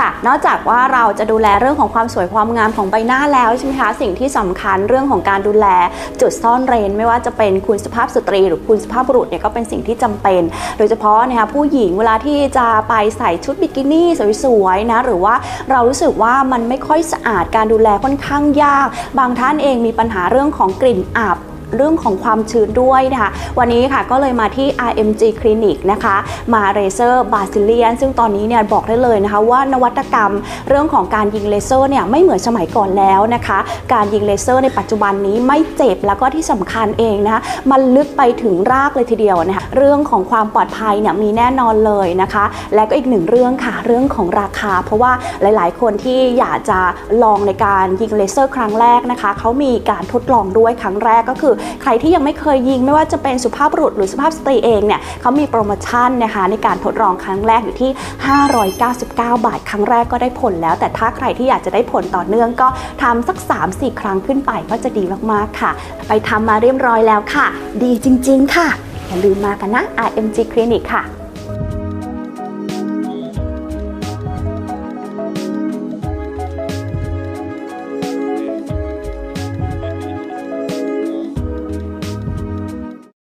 ค่ะ นอกจากว่าเราจะดูแลเรื่องของความสวยความงามของใบหน้าแล้วใช่ไหมคะ สิ่งที่สำคัญเรื่องของการดูแลจุดซ่อนเร้นไม่ว่าจะเป็นคุณสภาพสตรี หรือคุณสภาพบุรุษเนี่ยก็เป็นสิ่งที่จำเป็น โดยเฉพาะนะคะผู้หญิงเวลาที่จะไปใส่ชุดบิกินี่สวยๆนะหรือว่าเรารู้สึกว่ามันไม่ค่อยสะอาดการดูแลค่อนข้างยาก บางท่านเองมีปัญหาเรื่องของกลิ่นอับ เรื่องของความชื้นด้วยนะคะวันนี้ค่ะก็เลยมาที่ RMG Clinic นะคะมาเรเซอร์บาซิเลียนซึ่งตอนนี้เนี่ยบอกได้เลยนะคะว่านวัตกรรมเรื่องของการยิงเลเซอร์เนี่ยไม่เหมือนสมัยก่อนแล้วนะคะ การยิงเลเซอร์ในปัจจุบันนี้ไม่เจ็บแล้วก็ที่สำคัญเองนะคะมันลึกไปถึงรากเลยทีเดียวนะคะเรื่องของความปลอดภัยเนี่ยมีแน่นอนเลยนะคะ และก็อีกหนึ่งเรื่องค่ะเรื่องของราคา เพราะว่าหลายๆ คนที่อยากจะลองในการยิงเลเซอร์ครั้งแรกนะคะเขามีการทดลองด้วยครั้งแรกก็คือใครที่ยังไม่เคยยิงไม่ว่าจะเป็นสุภาพบุรุษหรือสุภาพสตรีเองเนี่ยเขามีโปรโมชั่นนะคะในการทดลองครั้งแรกอยู่ที่ 599 บาท ครั้งแรกก็ได้ผลแล้ว แต่ถ้าใครที่อยากจะได้ผลต่อเนื่องก็ทำสัก 3-4 ครั้งขึ้นไปก็จะดีมากๆค่ะ ไปทำมาเรียบร้อยแล้วค่ะ ดีจริง ๆ ค่ะอย่าลืมมากันนะ RMG Clinic ค่ะ